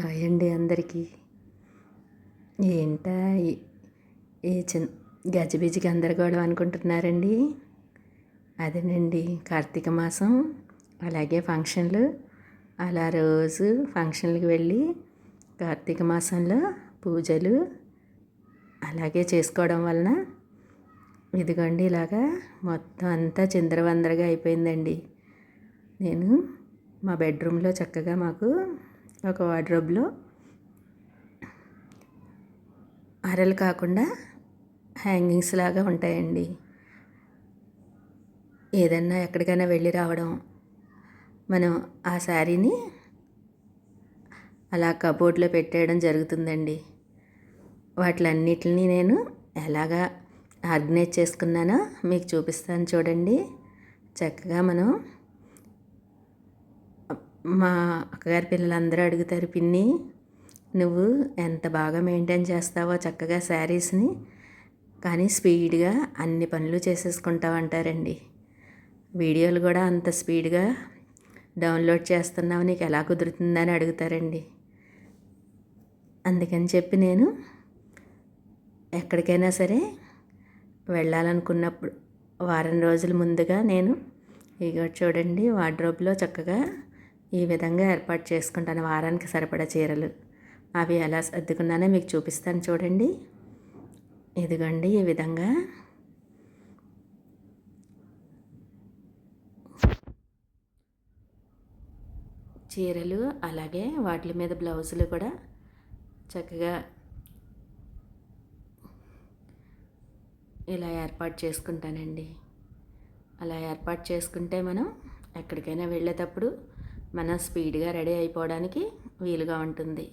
Hi అండి అందరికీ. ఏంటా ఏ చిన్న గజిబిజి గందరగోళం అనుకుంటున్నారండి? అదేనండి కార్తీక మాసం అలాగే ఫంక్షన్లు. అలా రోజు ఫంక్షన్లకు వెళ్ళి కార్తీక మాసంలో పూజలు అలాగే చేసుకోవడం వలన ఇదిగోండి ఇలాగా మొత్తం అంతా చిందరవందరగా అయిపోయిందండి. నేను మా బెడ్రూమ్లో చక్కగా మాకు ఒక వార్డ్రోబ్లో అరలు కాకుండా హ్యాంగింగ్స్ లాగా ఉంటాయండి. ఏదన్నా ఎక్కడికైనా వెళ్ళి రావడం మనం ఆ శారీని అలా కబోర్డ్లో పెట్టేయడం జరుగుతుందండి. వాటిలన్నిటిని నేను ఎలాగా ఆర్గనైజ్ చేసుకున్నానో మీకు చూపిస్తాను చూడండి. చక్కగా మనం మా అక్కగారి పిల్లలందరూ అడుగుతారు పిన్ని నువ్వు ఎంత బాగా మెయింటైన్ చేస్తావో చక్కగా శారీస్ని కానీ స్పీడ్గా అన్ని పనులు చేసేసుకుంటావు అంటారండి వీడియోలు కూడా అంత స్పీడ్గా డౌన్లోడ్ చేస్తున్నావు నీకు ఎలా కుదురుతుందని అడుగుతారండి. అందుకని చెప్పి నేను ఎక్కడికైనా సరే వెళ్ళాలనుకున్నప్పుడు వారం రోజుల ముందుగా నేను ఇక చూడండి వార్డ్రోబ్లో చక్కగా ఈ విధంగా ఏర్పాటు చేసుకుంటాను వారానికి సరిపడా చీరలు. అవి ఎలా సర్దుకున్నానో మీకు చూపిస్తాను చూడండి. ఇదిగోండి ఈ విధంగా. చీరలు అలాగే వాటి మీద బ్లౌజులు కూడా చక్కగా ఇలా ఏర్పాటు చేసుకుంటానండి. అలా ఏర్పాటు చేసుకుంటే మనం ఎక్కడికైనా వెళ్ళేటప్పుడు మనం స్పీడ్గా రెడీ అయిపోవడానికి వీలుగా ఉంటుంది.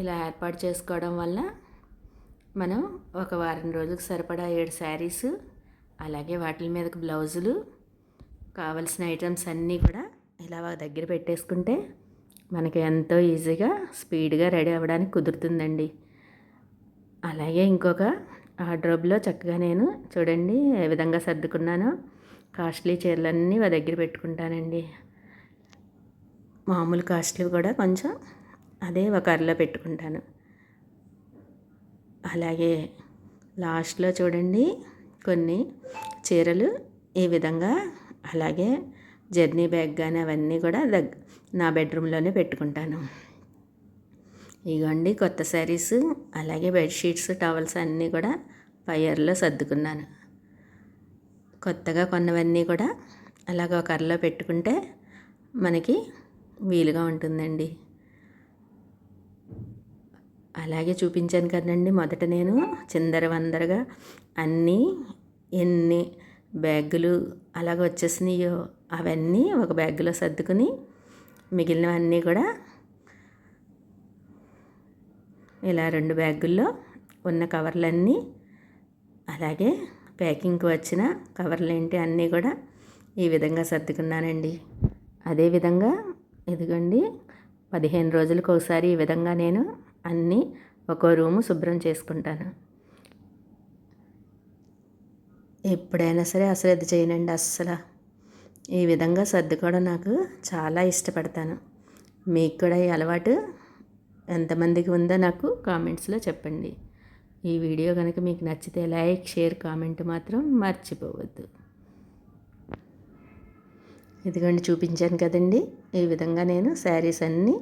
ఇలా ఏర్పాటు చేసుకోవడం వల్ల మనం ఒక వారం రోజులకు సరిపడా ఏడు శారీస్ అలాగే వాటి మీదకి బ్లౌజులు కావలసిన ఐటమ్స్ అన్నీ కూడా ఇలా ఒక దగ్గర పెట్టేసుకుంటే మనకి ఎంతో ఈజీగా స్పీడ్గా రెడీ అవ్వడానికి కుదురుతుందండి. అలాగే ఇంకొక ఆర్డ్రోబ్లో చక్కగా నేను చూడండి ఏ విధంగా సర్దుకున్నానో కాస్ట్లీ చీరలన్నీ వా దగ్గర పెట్టుకుంటానండి. మామూలు కాస్ట్లీ కూడా కొంచెం అదే ఒక అరలో పెట్టుకుంటాను. అలాగే లాస్ట్లో చూడండి కొన్ని చీరలు ఈ విధంగా అలాగే జర్నీ బ్యాగ్ కానీ అవన్నీ కూడా దగ్గ నా బెడ్రూమ్లోనే పెట్టుకుంటాను. ఇగోండి కొత్త శారీస్ అలాగే బెడ్షీట్స్ టవల్స్ అన్నీ కూడా ఫైర్లో సర్దుకున్నాను. కొత్తగా కొన్నవన్నీ కూడా అలాగ ఒక అరలో పెట్టుకుంటే మనకి వీలుగా ఉంటుందండి. అలాగే చూపించాను కదండి మొదట నేను చిందర వందరగా అన్నీ ఎన్ని బ్యాగులు అలాగ వచ్చేసినాయో అవన్నీ ఒక బ్యాగులో సర్దుకుని మిగిలినవన్నీ కూడా ఇలా రెండు బ్యాగుల్లో ఉన్న కవర్లన్నీ అలాగే ప్యాకింగ్కి వచ్చిన కవర్లు ఏంటి అన్నీ కూడా ఈ విధంగా సర్దుకున్నానండి. అదేవిధంగా ఇదిగోండి పదిహేను రోజులకు ఒకసారి ఈ విధంగా నేను అన్నీ ఒక్కో రూము శుభ్రం చేసుకుంటాను. ఎప్పుడైనా సరే అశ్రద్ధ చేయనండి అస్సలు. ఈ విధంగా సర్దుకోవడం నాకు చాలా ఇష్టపడతాను. మీకు కూడా ఈ అలవాటు ఎంతమందికి ఉందో నాకు కామెంట్స్లో చెప్పండి. ఈ వీడియో కనుక మీకు నచ్చితే లైక్ షేర్ కామెంట్ మాత్రం మర్చిపోవద్దు. ఇదిగోండి చూపించాను కదండి. ఈ విధంగా నేను శారీస్ అన్నీ